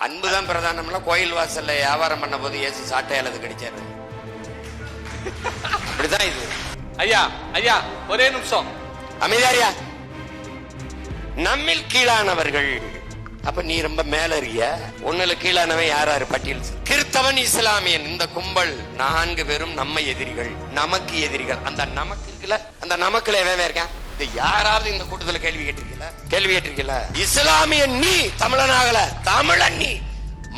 அன்புதான் பிரதானம்ல கோயில் வாசல்ல வியாபாரம் பண்ண போது இயேசு சாட்டையால் அது கடிச்சாரு. அப்படிதான் இது. ஐயா ஐயா ஒரே நிமிஷம். அமைதியாரியா நம்மில் கீழானவர்கள். அப்ப நீ ரொம்ப மேல இருக்கிய ஒண்ணுல கீழானவன் யார் யாரு? பட்டியல். கிறிஸ்தவன் இஸ்லாமியன். இந்த கும்பல் நான்கு பேரும் நம்ம எதிரிகள் நமக்கு எதிரிகள். அந்த நமக்கு அந்த நமக்குல எவன் இருக்கான்? இது யாராவது இந்த கூட்டத்துல கேள்வி கேட்டிருக்கீங்களா? கேள்வி கேட்டிருக்கீங்களா? இஸ்லாமியன் நீ தமிழனாகல தமிழன் நீ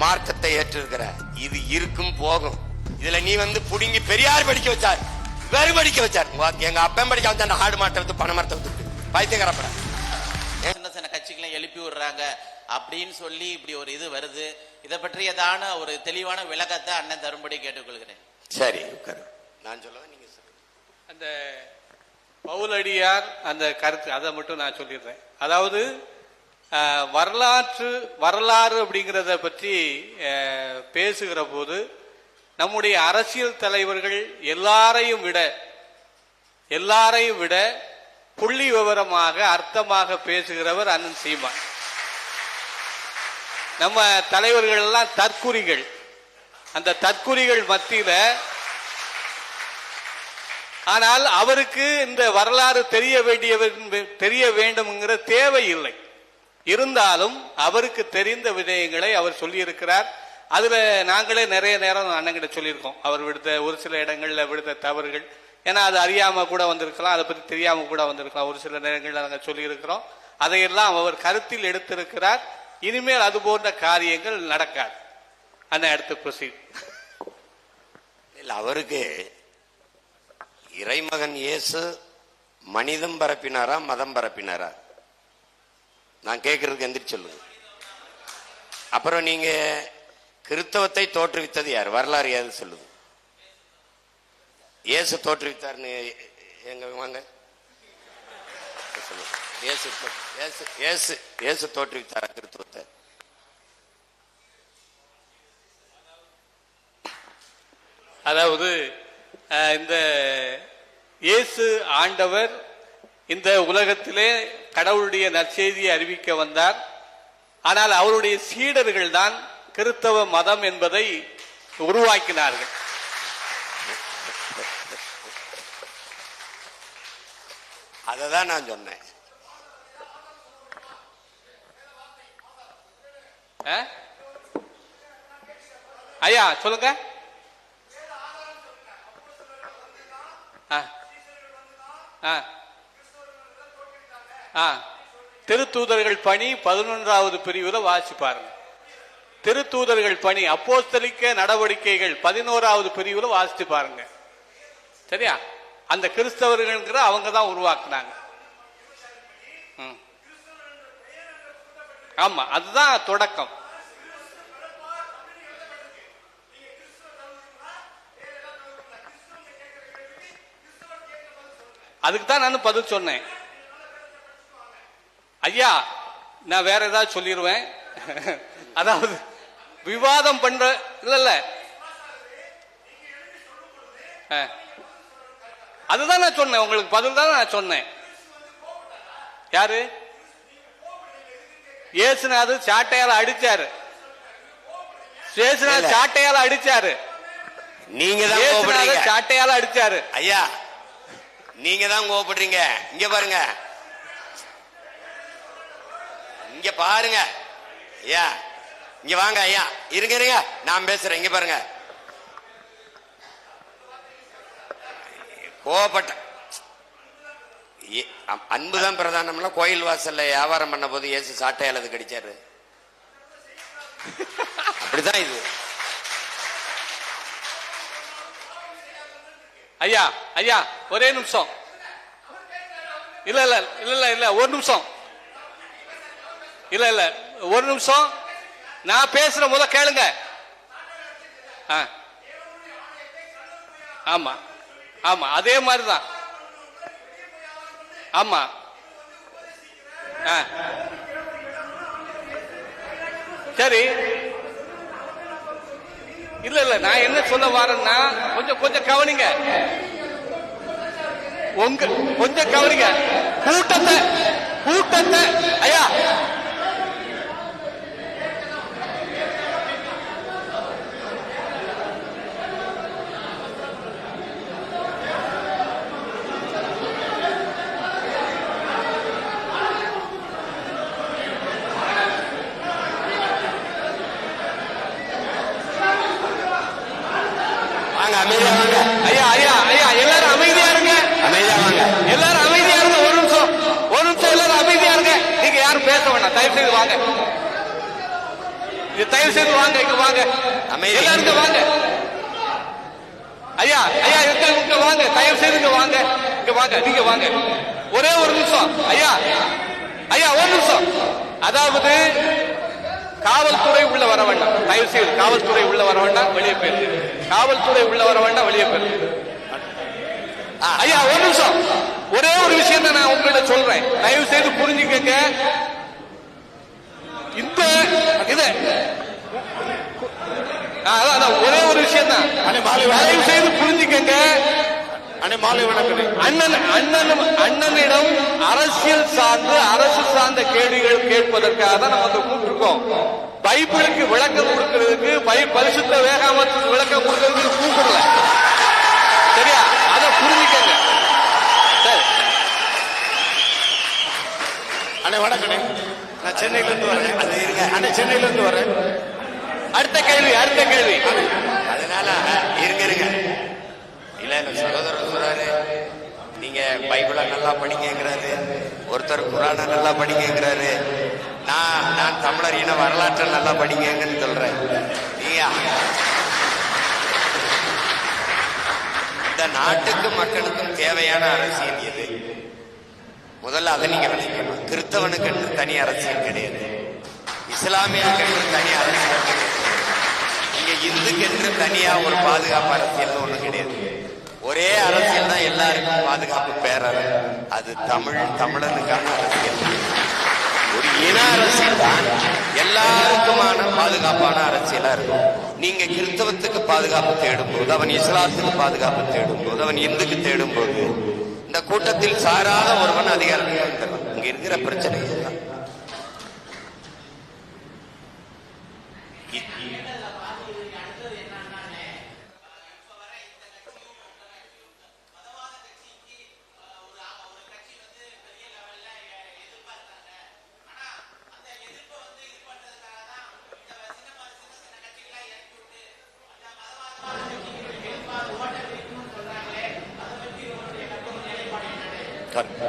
மார்க்கத்தை ஏற்றிருக்கிற. இது இருக்கும் போகும். இதுல நீ வந்து புடுங்கி பெரியார் படிக்க வச்சார் வெறும் படிக்க வச்சார். எங்க அப்பன் படிக்க வச்சா அந்த ஆடு மாட்டை வந்து பண மரத்தை வந்து பைத்தியக்காரப்பட. சின்ன சின்ன கட்சிகளை எழுப்பி விடுறாங்க? அப்படின்னு சொல்லி இப்படி ஒரு இது வருது. இதை பற்றியதான ஒரு தெளிவான விளக்கத்தை அண்ணன் தரும்படி கேட்டுக்கொள்கிறேன். சரி உட்காரு. நான் சொல்லுவேன் நீங்க சொல்லுங்க அந்த பவுலடியார் அந்த கருத்து அதை மட்டும் நான் சொல்லிடுறேன். அதாவது வரலாற்று வரலாறு அப்படிங்கிறத பற்றி பேசுகிற போது நம்முடைய அரசியல் தலைவர்கள் எல்லாரையும் விட எல்லாரையும் விட புள்ளி விவரமாக அர்த்தமாக பேசுகிறவர் அண்ணன் சீமான். நம்ம தலைவர்கள் எல்லாம் தற்குறிகள். அந்த தற்குறிகள் மத்தியில் ஆனால் அவருக்கு இந்த வரலாறு தெரிய வேண்டிய தெரிய வேண்டும்ங்கிற தேவை இல்லை. இருந்தாலும் அவருக்கு தெரிந்த விடயங்களை அவர் சொல்லியிருக்கிறார். அதுல நாங்களே நிறைய நேரம் அண்ணங்கிட்ட சொல்லியிருக்கோம். அவர் விடுத்த ஒரு சில இடங்கள்ல விடுத்த தவறுகள். ஏன்னா அது அறியாம கூட வந்திருக்கலாம் அதை பத்தி தெரியாம கூட வந்திருக்கலாம். ஒரு சில நேரங்கள்ல நாங்கள் சொல்லியிருக்கிறோம். அதையெல்லாம் அவர் கருத்தில் எடுத்திருக்கிறார். இனிமேல் அது போன்ற காரியங்கள் நடக்காது. அண்ணன் அடுத்து ப்ரொசீட் இல்லை அவருக்கு இறைமகன் இயேசு மனிதம் பரப்பினாரா மதம் பரப்பினாரா? நான் கேட்கறதுக்கு எந்திரிச்சு சொல்லுங்க. அப்புறம் நீங்க கிறிஸ்தவத்தை தோற்றுவித்தது யார்? வரலாறு யாரு சொல்லுது? இயேசு தோற்றுவித்தார்னு எங்க வாங்க? சொல்லுங்க. இயேசு தோ- இயேசு இயேசு தோற்றுவித்தாரா கிறிஸ்தவத்தை அதாவது இந்த இயேசு ஆண்டவர் இந்த உலகத்திலே கடவுளுடைய நற்செய்தியை அறிவிக்க வந்தார். ஆனால் அவருடைய சீடர்கள் தான் கிறிஸ்தவ மதம் என்பதை உருவாக்கினார்கள். அதை தான் நான் சொன்னேன்? ஐயா சொல்லுங்க. ஆ. ஆ. ஆ. திருத்தூதர்கள் பணி பதினொன்றாவது பிரிவுல வாசி பாருங்க திருத்தூதர்கள் பணி அப்போஸ்தலிக்க நடவடிக்கைகள் பதினோராவது பிரிவுல வாசித்து பாருங்க சரியா அந்த கிறிஸ்தவர்கள்ங்கிற அவங்க தான் உருவாக்குனாங்க ம். ஆமா அதுதான் தொடக்கம் அதுக்கு தான் நான் பதில் சொன்னேன். ஐயா நான் வேற ஏதாவது சொல்லிடுவேன் அதாவது விவாதம் பண்ற இல்ல இல்ல. அதுதான் நான் சொன்னேன். உங்களுக்கு பதில் தான் நான் சொன்னேன். யாரு? இயேசுநாதர் சாட்டையால அடிச்சாரு. இல்ல. சாட்டையால அடிச்சாரு. நீங்க சாட்டையால அடிச்சாரு. ஐயா நீங்க தான் கோபப்படுறீங்க இங்க பாருங்க. இங்க பாருங்க. ஐயா இங்க வாங்க ஐயா. இருங்க இருங்க. நான் பேசுறேன். இங்க பாருங்க. கோபப்பட்ட ஏ- அன்புதான் பிரதானம்லாம் கோயில் வாசல்ல வியாபாரம் பண்ண போது இயேசு சாட்டை அது கடிச்சாரு. அப்படிதான் இது. ஐயா ஐயா ஒரே நிமிஷம். இல்ல இல்ல இல்ல இல்ல இல்ல ஒரு நிமிஷம். இல்ல இல்ல ஒரு நிமிஷம். நான் பேசுற முத கேளுங்க. ஆ. ஆமா ஆமா அதே மாதிரிதான். ஆமா. ஆ. சரி. இல்ல இல்ல நான் என்ன சொல்ல வரேன்னா கொஞ்சம் கொஞ்சம் கவனிங்க. உங்க கொஞ்சம் கவனிங்க. கூட்டத்தை கூட்டத்தை ஐயா வாங்க அமைதியா வாங்க ஐயா ஐயா ஐயா எல்லாரும் அமைதியா இருங்க அமைதியா வாங்க எல்லாரும் அமைதியா இருங்க ஒரு நிமிஷம் ஒரு நிமிஷம் எல்லாரும் அமைதியா இருங்க நீங்க யாரும் பேச வேண்டாம் தயவு செய்து வாங்க செய்து வாங்க இங்க வாங்க. எல்லாரும் இங்க வாங்க. ஐயா ஐயா இங்க இங்க வாங்க. தயவு செய்து இங்க வாங்க. இங்க வாங்க நீங்க வாங்க. ஒரே ஒரு நிமிஷம். ஐயா ஐயா ஒரு நிமிஷம். அதாவது காவல்துறை உள்ள வர வேண்டாம். தயவு செய்து காவல்துறை உள்ள வர வேண்டாம் வெளியே போயிரு. காவல்துறை உள்ள வர வேண்டாம் வெளியே போயிரு. ஐயா ஒரு நிமிஷம். ஒரே ஒரு விஷயம் தான் நான் உங்கள்ட்ட சொல்றேன். தயவு செய்து புரிஞ்சுக்கங்க இந்த இது ஆ, அதான், அதான், ஒரே ஒரு விஷயம் தான் தயவு செய்து புரிஞ்சுக்கங்க. அண்ணன் அண்ணன் அண்ணனிடம் அரசியல் சார்ந்து அரசு சார்ந்த கேள்விகள் கேட்பதற்காக தான் நம்ம அங்க கூப்பிட்டுருக்கோம். பைபிளுக்கு விளக்கம் கொடுக்கிறதுக்கு பை பரிசுத்த வேகாமத்துக்கு விளக்கம் கொடுக்கிறதுக்கு கூப்பிடல. சரியா? அதை புரிஞ்சுக்கங்க. சரி. அண்ணே வணக்கண்ணே நான் சென்னையில இருந்து வரேன். அது அண்ணே சென்னையில இருந்து வரேன். அடுத்த கேள்வி அடுத்த கேள்வி. அதனால இருங்க இருங்க. இல்ல சகோதரர் சொல்றாரு நீங்க பைபிள நல்லா படிங்கிறாரு ஒருத்தர் குரான நல்லா படிங்கிறாரு நான் நான் தமிழர் இன வரலாற்றை நல்லா படிங்கன்னு சொல்றேன். நீங்க இந்த நாட்டுக்கும் மக்களுக்கும் தேவையான அரசியல் எது? முதல்ல அதை நீங்க விளக்கணும் கிறிஸ்தவனுக்கு தனி அரசியல் கிடையாது. இஸ்லாமியர்களுக்கு என்று தனி அரசியல் இங்க இந்துக்கு என்று தனியா ஒரு பாதுகாப்பு அரசியல் ஒண்ணு கிடையாது. ஒரே அரசியல் தான் எல்லாருக்கும் பாதுகாப்பு பேரர் அது தமிழ் தமிழனுக்கான அரசியல். ஒரு இன அரசியல் தான் எல்லாருக்குமான பாதுகாப்பான அரசியலா இருக்கும். நீங்க கிறிஸ்தவத்துக்கு பாதுகாப்பு தேடும் போது அவன் இஸ்லாத்துக்கு பாதுகாப்பு தேடும் போது அவன் இந்துக்கு தேடும் போது இந்த கூட்டத்தில் சாராத ஒருவன் அதிகாரத்தில் இங்க இருக்கிற பிரச்சனை இதுதான்.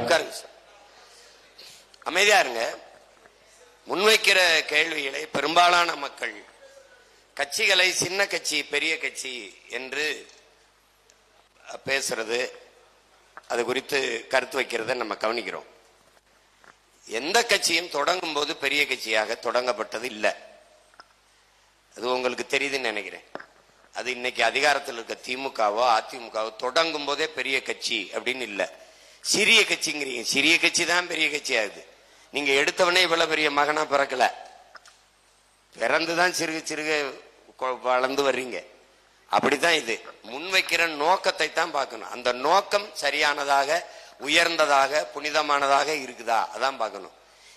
உட்காருங்க, சார். அமைதியா இருங்க. முன்வைக்கிற கேள்விகளை பெரும்பாலான மக்கள் கட்சிகளை சின்ன கட்சி பெரிய கட்சி என்று பேசுறது அது குறித்து கருத்து வைக்கிறத நம்ம கவனிக்கிறோம். எந்த கட்சியும் தொடங்கும் போது பெரிய கட்சியாக தொடங்கப்பட்டது இல்லை. அது உங்களுக்கு தெரியுதுன்னு நினைக்கிறேன். அது இன்னைக்கு அதிகாரத்தில் இருக்க திமுகவோ அதிமுகவோ தொடங்கும் போதே பெரிய கட்சி அப்படின்னு இல்லை. சிறிய கட்சிங்கிறீங்க. சிறிய கட்சி தான் பெரிய கட்சி ஆகுது நீங்க எடுத்தவனே இவ்வளவு பெரிய மகனா பிறக்கல. பிறந்துதான் சிறுக சிறுக வளர்ந்து வர்றீங்க. அப்படித்தான் இது. முன்வைக்கிற நோக்கத்தை தான் பார்க்கணும். அந்த நோக்கம் சரியானதாக உயர்ந்ததாக புனிதமானதாக இருக்குதா? அதான் பார்க்கணும்.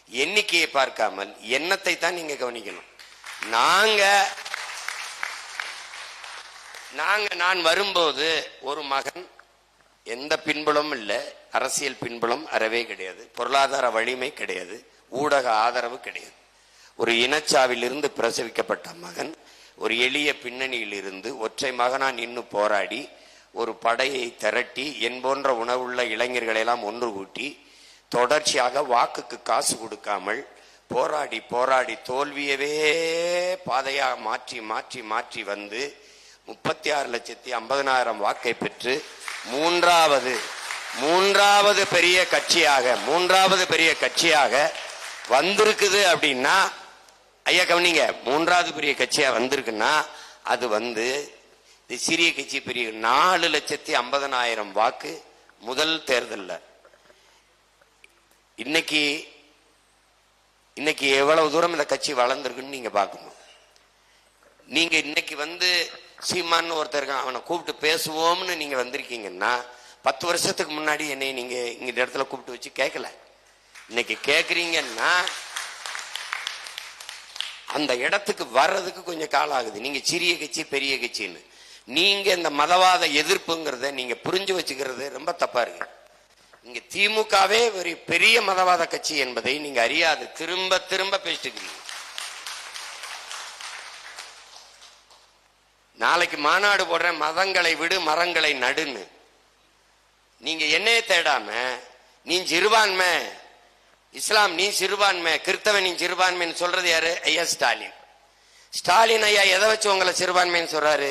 எண்ணிக்கையை பார்க்காமல் எண்ணத்தை தான் நீங்க கவனிக்கணும். நாங்க நாங்க நான் வரும்போது ஒரு மகன் எந்த பின்புலமும் இல்லை அரசியல் பின்புலம் அறவே கிடையாது பொருளாதார வலிமை கிடையாது ஊடக ஆதரவு கிடையாது. ஒரு இனச்சாவிலிருந்து பிரசவிக்கப்பட்ட மகன் ஒரு எளிய பின்னணியில் இருந்து ஒற்றை மகனா நின்று போராடி ஒரு படையை திரட்டி என் போன்ற உணவுள்ள இளைஞர்களெல்லாம் ஒன்று கூட்டி தொடர்ச்சியாக வாக்குக்கு காசு கொடுக்காமல் போராடி போராடி தோல்வியவே பாதையாக மாற்றி மாற்றி மாற்றி வந்து முப்பத்தி ஆறு லட்சத்தி ஐம்பதனாயிரம் வாக்கை பெற்று மூன்றாவது மூன்றாவது பெரிய கட்சியாக மூன்றாவது பெரிய கட்சியாக வந்திருக்குது அப்படின்னா ஐயா கவனிங்க மூன்றாவது பெரிய கட்சியா வந்திருக்குன்னா அது வந்து சிறிய கட்சி பெரிய நாலு லட்சத்தி ஐம்பதனாயிரம் வாக்கு முதல் தேர்தலில். இன்னைக்கு இன்னைக்கு எவ்வளவு தூரம் இந்த கட்சி வளர்ந்துருக்குன்னு நீங்க பார்க்கணும். நீங்க இன்னைக்கு வந்து சீமான்னு ஒருத்தர் இருக்கான் அவனை கூப்பிட்டு பேசுவோம்னு நீங்கள் வந்திருக்கீங்கன்னா பத்து வருஷத்துக்கு முன்னாடி என்னை நீங்கள் இந்த இடத்துல கூப்பிட்டு வச்சு கேட்கல இன்னைக்கு கேட்குறீங்கன்னா அந்த இடத்துக்கு வர்றதுக்கு கொஞ்சம் காலம் ஆகுது. நீங்கள் சிறிய கட்சி பெரிய கட்சின்னு. நீங்கள் இந்த மதவாத எதிர்ப்புங்கிறத நீங்கள் புரிஞ்சு வச்சுக்கிறது ரொம்ப தப்பாக இருக்கு. இங்கே திமுகவே ஒரு பெரிய மதவாத கட்சி என்பதை நீங்கள் அறியாது. திரும்ப திரும்ப பேசிட்டு நாளைக்கு மாநாடு போடுறேன் மதங்களை விடு மரங்களை நடுன்னு. நீங்க என்னைய தேடாம நீ சிறுபான்மை இஸ்லாம் நீ சிறுபான்மை கிறிஸ்தவன் நீ சிறுபான்மைன்னு சொல்றது யாரு? ஐயா ஸ்டாலின். ஸ்டாலின் ஐயா எதை வச்சு உங்களை சிறுபான்மைன்னு சொல்றாரு?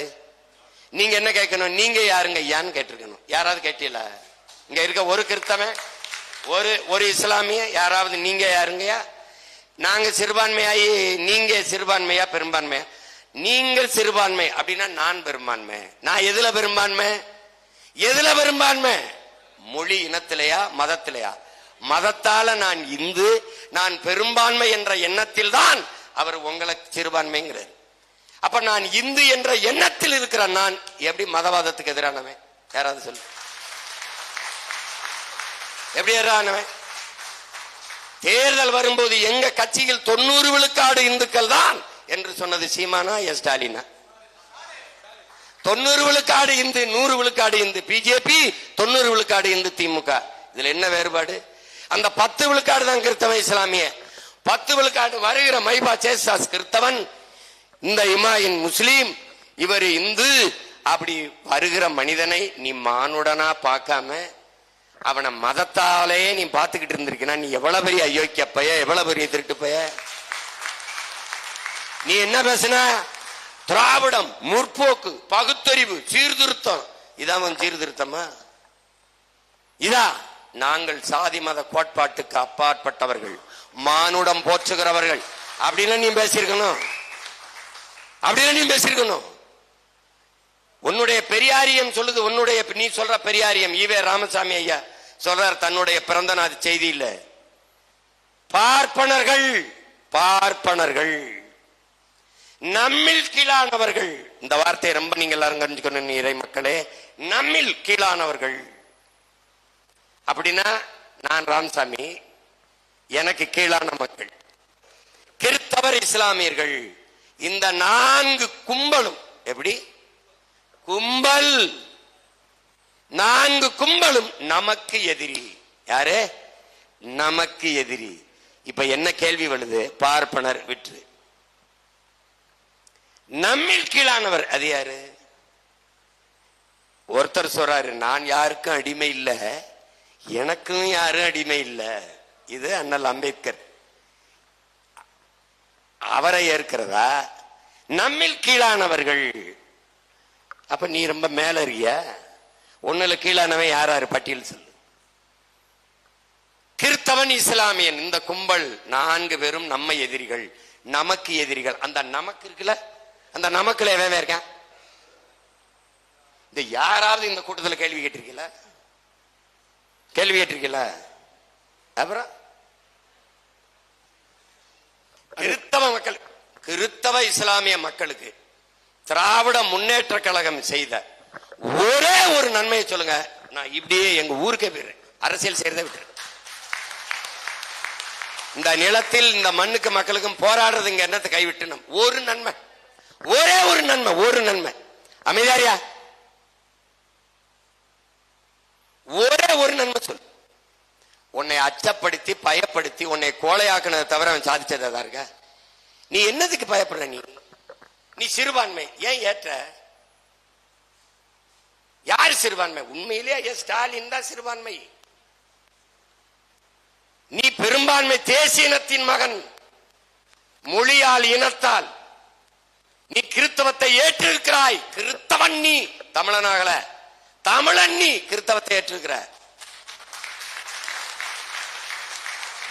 நீங்க என்ன கேட்கணும்? நீங்க யாருங்க ஐயான்னு கேட்டிருக்கணும். யாராவது கேட்டீங்களா? இங்க இருக்க ஒரு கிறிஸ்தவன் ஒரு ஒரு இஸ்லாமிய யாராவது நீங்க யாருங்கய்யா? நாங்க சிறுபான்மையாயி நீங்க சிறுபான்மையா பெரும்பான்மையா? நீங்கள் சிறுபான்மை அப்படின்னா நான் பெரும்பான்மை. நான் எதுல பெரும்பான்மை? எதுல பெரும்பான்மை? மொழி இனத்திலையா மதத்திலையா? மதத்தால நான் இந்து நான் பெரும்பான்மை என்ற எண்ணத்தில் தான் அவர் உங்களை சிறுபான்மைங்கிறார். அப்ப நான் இந்து என்ற எண்ணத்தில் இருக்கிற நான் எப்படி மதவாதத்துக்கு எதிரானவன்? யாராவது சொல்லு. எப்படி எதிரானவன்? தேர்தல் வரும்போது எங்க கட்சியில் தொண்ணூறு விழுக்காடு இந்துக்கள் தான் என்று சொன்னது சீமானா என் ஸ்டாலினா? தொண்ணூறு விழுக்காடு இந்து நூறு விழுக்காடு இந்து பிஜேபி தொண்ணூறு விழுக்காடு இந்து திமுக. இதுல என்ன வேறுபாடு? அந்த பத்து விழுக்காடு தான் கிறிஸ்தவன் இஸ்லாமிய. பத்து விழுக்காடு வருகிற மைபா சேசாஸ் கிறிஸ்தவன் இந்த இமாயின் முஸ்லீம் இவர் இந்து. அப்படி வருகிற மனிதனை நீ மானுடனா பார்க்காம அவனை மதத்தாலே நீ பார்த்துக்கிட்டு இருந்திருக்கினா நீ எவ்வளவு பெரிய அயோக்கிய பைய எவ்வளவு பெரிய திருட்டு பைய நீ என்ன பேசுன? திராவிடம் முற்போக்கு பகுத்தறிவு சீர்திருத்தம். இதான் சீர்திருத்தமா? இதா நாங்கள் சாதி மத கோட்பாட்டுக்கு அப்பாற்பட்டவர்கள். மானுடம் போற்றுகிறவர்கள். அப்படின்னு நீ பேசியிருக்கணும். அப்படின்னு நீ பேசியிருக்கணும். உன்னுடைய பெரியாரியம் சொல்லுது உன்னுடைய நீ சொல்ற பெரியாரியம். ஈவே ராமசாமி ஐயா சொல்றார் தன்னுடைய பிறந்த நாள் செய்தியில பார்ப்பனர்கள் பார்ப்பனர்கள். நம்மில் கீழானவர்கள். இந்த வார்த்தையை ரொம்ப நீங்க எல்லாரும் கணிச்சுக்கணும் இறை மக்களே. நம்மில் கீழானவர்கள். அப்படின்னா நான் ராமசாமி. எனக்கு கீழான மக்கள். கிறித்தவர் இஸ்லாமியர்கள். இந்த நான்கு கும்பலும் எப்படி? கும்பல். நான்கு கும்பலும் நமக்கு எதிரி. யாரு? நமக்கு எதிரி. இப்ப என்ன கேள்வி வருது? பார்ப்பனர் விற்று. நம்மில் கீழானவர். அது யாரு? ஒருத்தர் சொல்றாரு நான் யாருக்கும் அடிமை இல்லை. எனக்கும் யாரும் அடிமை இல்ல. இது அண்ணல் அம்பேத்கர். அவரை ஏற்கிறதா? நம்மில் கீழானவர்கள். அப்ப நீ ரொம்ப மேல இருக்கிய ஒண்ணுல கீழானவன் யாராரு? பட்டியல் சொல்லு. கிறித்தவன் இஸ்லாமியன். இந்த கும்பல் நான்கு பேரும் நம்ம எதிரிகள் நமக்கு எதிரிகள். அந்த நமக்கு இருக்குல்ல அந்த நமக்குல எவன் இருக்கான். இந்த யாராவது இந்த கூட்டத்தில் கேள்வி கேட்டிருக்கீங்களா? கேள்வி கேட்டிருக்கீங்களா? அப்புறம்? கிறித்தவ மக்கள் கிறித்தவ இஸ்லாமிய மக்களுக்கு திராவிட முன்னேற்ற கழகம் செய்த ஒரே ஒரு நன்மையை சொல்லுங்க. நான் இப்படியே எங்க ஊருக்கே போயிடுறேன். அரசியல் செய்யறதை விட்டுறேன். இந்த நிலத்தில் இந்த மண்ணுக்கு மக்களுக்கும் போராடுறது இங்க என்னத்தை கைவிட்டு ஒரு நன்மை. ஒரே ஒரு நன்மை ஒரு நன்மை. அமைதியாரியா ஒரே ஒரு நன்மை சொல்லு. உன்னை அச்சப்படுத்தி பயப்படுத்தி உன்னை கோலையாக்குனதை தவிர அவன் சாதிச்சதா தான் இருக்க? நீ என்னதுக்கு பயப்படுற நீ? நீ சிறுபான்மை. ஏன் ஏற்ற? யார் சிறுபான்மை? உண்மையிலேயே ஐயா ஸ்டாலின் தான் சிறுபான்மை. நீ பெரும்பான்மை தேசிய இனத்தின் மகன். மொழியால் இனத்தால். கிறித்தவத்தை ஏற்றிருக்கிறாய். கிறித்தவன் நீ. தமிழனாகல. தமிழன் நீ. கிறித்தவத்தை ஏற்றிருக்கிற.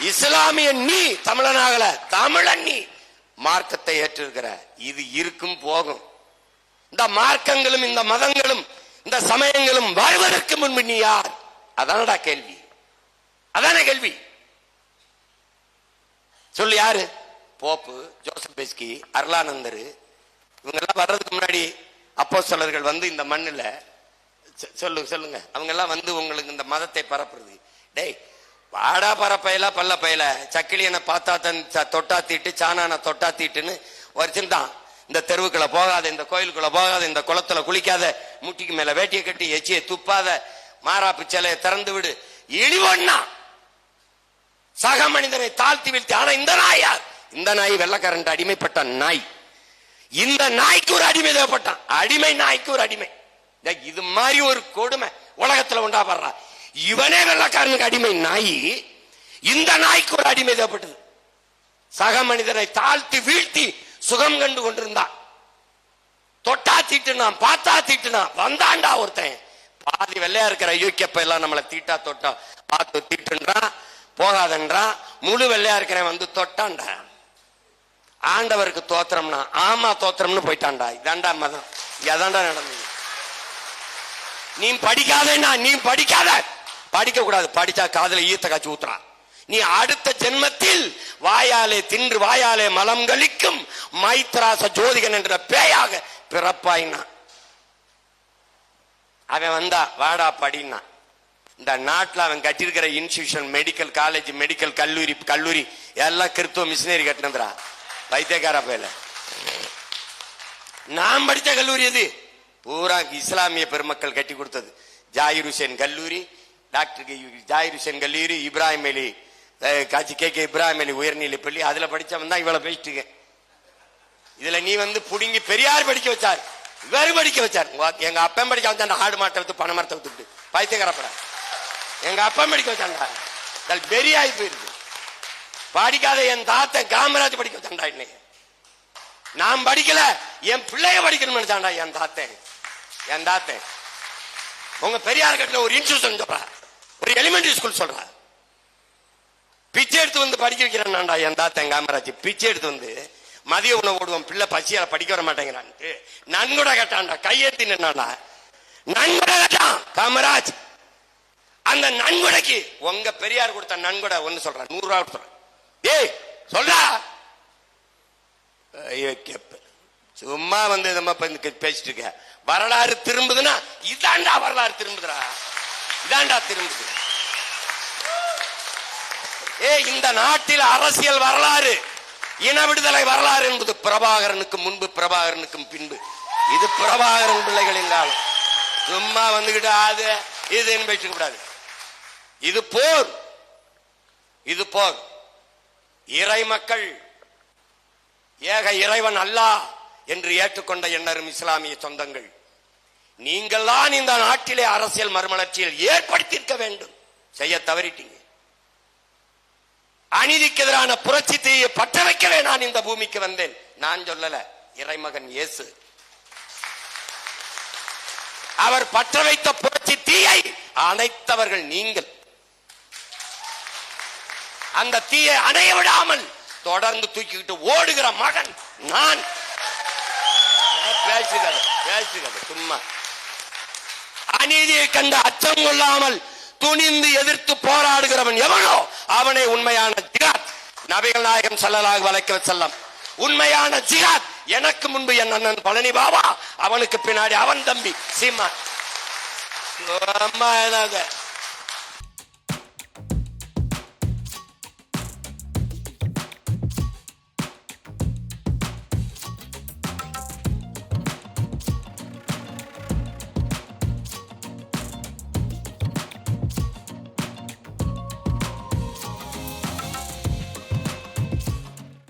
இஸ்லாமிய நீ. தமிழனாகல. தமிழன் நீ. மார்க்கத்தை ஏற்றிருக்கிற. இது இருக்கும் போகும். இந்த மார்க்கங்களும் இந்த மதங்களும் இந்த சமயங்களும் வருவதற்கு முன்பு நீ யார்? அதானடா கேள்வி. அதான கேள்வி. சொல்லு யாரு? போப்பு ஜோசப் பெஸ்கி அருளானந்தர் இவங்கெல்லாம் வர்றதுக்கு முன்னாடி அப்போ சிலர்கள் வந்து இந்த மண்ணுல சொ- சொல்லு சொல்லுங்க. அவங்க எல்லாம் வந்து உங்களுக்கு இந்த மதத்தை பரப்புறது. டேய் வாடா பரப்பையில பல்ல பையில. சக்கிலியனை பார்த்தா தன் தொட்டா தீட்டு சாணான தொட்டா தீட்டுன்னு தான் இந்த தெருவுக்குள்ள போகாத இந்த கோயிலுக்குள்ள போகாத இந்த குளத்துல குளிக்காத முட்டிக்கு மேல வேட்டியை கட்டி எச்சியை துப்பாத மாறாப்பு சிலையை திறந்து விடு. இழிவண்ணா! சக மனிதனை தாழ்த்தி வீழ்த்தி ஆனா இந்த நாய் யார்? இந்த நாய் வெள்ளக்காரன் அடிமைப்பட்ட நாய். இந்த நாய்க்கு ஒரு அடிமை தேவைப்பட்டான். அடிமை நாய்க்கு ஒரு அடிமை. இந்த இது மாதிரி ஒரு கொடுமை உலகத்துல உண்டாப்படுறா. இவனே வெள்ளக்காரனுக்கு அடிமை நாய் இந்த நாய்க்கு ஒரு அடிமை தேவைப்பட்டது. சக மனிதனை தாழ்த்தி வீழ்த்தி சுகம் கண்டு கொண்டிருந்தான் தொட்டா தீட்டுனான் பார்த்தா தீட்டுனான் வந்தாண்டா ஒருத்தன். பாதி வெள்ளையா இருக்கிற யூகேப்ப எல்லாம் நம்மளை தீட்டா தொட்டா. பார்த்து தீட்டுன்றான் போகாதன்றான். முழு வெள்ளையா இருக்கிறவன் வந்து தொட்டான்டா. ஆண்டவருக்கு தோத்திரம்னா ஆமா தோத்திரம்னு போயிட்டான்டா. இதாண்டா மதம். இதாண்டா நடந்தது நீ படிக்காதேன்னா நீ படிக்காத. படிக்க கூடாது படிச்சா காதுல ஈத்த காய்ச்சி ஊத்துறான். நீ அடுத்த ஜென்மத்தில் வாயாலே தின்று வாயாலே மலம் கழிக்கும் மைத்ராச ஜோதிகன் என்ற பேயாக பிறப்பாயினா. அவன் வந்தா வாடா படினா இந்த நாட்டுல அவன் கட்டியிருக்கிற இன்ஸ்டிடியூஷன் மெடிக்கல் காலேஜ் மெடிக்கல் கல்லூரி கல்லூரி எல்லாம் கிறித்துவ மிஷினரி கட்டினதுரா பைத்தியக்கார போயில. நான் படித்த கல்லூரி எது? பூரா இஸ்லாமிய பெருமக்கள் கட்டி கொடுத்தது. ஜாயிர் ஹுசேன் கல்லூரி டாக்டர் ஜாயிர் ஹுசேன் கல்லூரி இப்ராஹிம் அலி காட்சி கே கே இப்ராஹிம் அலி உயர்நிலை பள்ளி அதுல படிச்சவன் தான் இவ்வளவு பேசிட்டு இதுல நீ வந்து புடுங்கி பெரியார் படிக்க வச்சார் இவர் படிக்க வச்சார். எங்க அப்பன் படிக்க வந்தான் ஆடு மாட்டை வித்து பண மரத்தை வித்துட்டு பைத்தியக்காரப்பட. எங்க அப்பன் படிக்க வச்சாண்டா அது பெரியாய் போயிருக்கு. படிக்காத என் தாத்தன் காமராஜ் படிக்க வச்சான்டா இன்னைக்கு நான் படிக்கல என் பிள்ளைய படிக்கணும்னு நினைச்சான்டா என் தாத்தன். என் தாத்தன். உங்க பெரியார் கட்டில ஒரு இன்ஸ்டியூஷன் சொல்றா. ஒரு எலிமெண்டரி ஸ்கூல் சொல்றா. பிச்சை எடுத்து வந்து படிக்க வைக்கிறான்டா என் தாத்தன் காமராஜ். பிச்சை எடுத்து வந்து மதிய உணவு ஓடுவோம் பிள்ளை பசியால படிக்க வர மாட்டேங்கிறான்ட்டு நன்கொடை கேட்டான்டா. கையெழுத்தி நின்னான்டா. நன்கொடை கேட்டான் காமராஜ். அந்த நன்கொடைக்கு உங்க பெரியார் கொடுத்த நன்கொடை ஒன்னு சொல்றேன் நூறு ரூபா கொடுத்துறேன் ஏய் சொல்றா. கேப்ப சும்மா வந்து நம்ம பேசிட்டு இருக்க வரலாறு திரும்புதுன்னா இதாண்டா வரலாறு திரும்புதுடா. இதாண்டா திரும்புது. ஏ இந்த நாட்டில் அரசியல் வரலாறு இன விடுதலை வரலாறு என்பது பிரபாகரனுக்கு முன்பு பிரபாகரனுக்கும் பின்பு. இது பிரபாகரன் பிள்ளைகளின் காலம். சும்மா வந்துகிட்டு அது இதுன்னு பேசிக்க கூடாது. இது போர். இது போர். இறை மக்கள் ஏக இறைவன் அல்லா என்று ஏற்றுக்கொண்ட எண்ணரும் இஸ்லாமிய சொந்தங்கள். நீங்கள் தான் இந்த நாட்டிலே அரசியல் மறுமலர்ச்சியில் ஏற்படுத்தியிருக்க வேண்டும். செய்ய தவறிட்டீங்க. அநீதிக்கு எதிரான புரட்சி தீயை பற்ற வைக்கவே நான் இந்த பூமிக்கு வந்தேன். நான் சொல்லல இறைமகன் இயேசு. அவர் பற்ற வைத்த புரட்சி தீயை அணைத்தவர்கள் நீங்கள். அந்த தீயை அணைய விடாமல் தொடர்ந்து தூக்கிக்கிட்டு ஓடுகிற மகன் நான். பேசுகிறது பேசுகிறது சும்மா. அநீதியை கண்டு அச்சம் கொள்ளாமல் துணிந்து எதிர்த்து போராடுகிறவன் எவனோ அவனை உண்மையான ஜிகாத் நபிகள் நாயகம் செல்லலாக வளைக்கிற செல்லம் உண்மையான ஜிகாத் எனக்கு முன்பு என் அண்ணன் பழனி பாபா அவனுக்கு பின்னாடி அவன் தம்பி சீமா அம்மா என்னது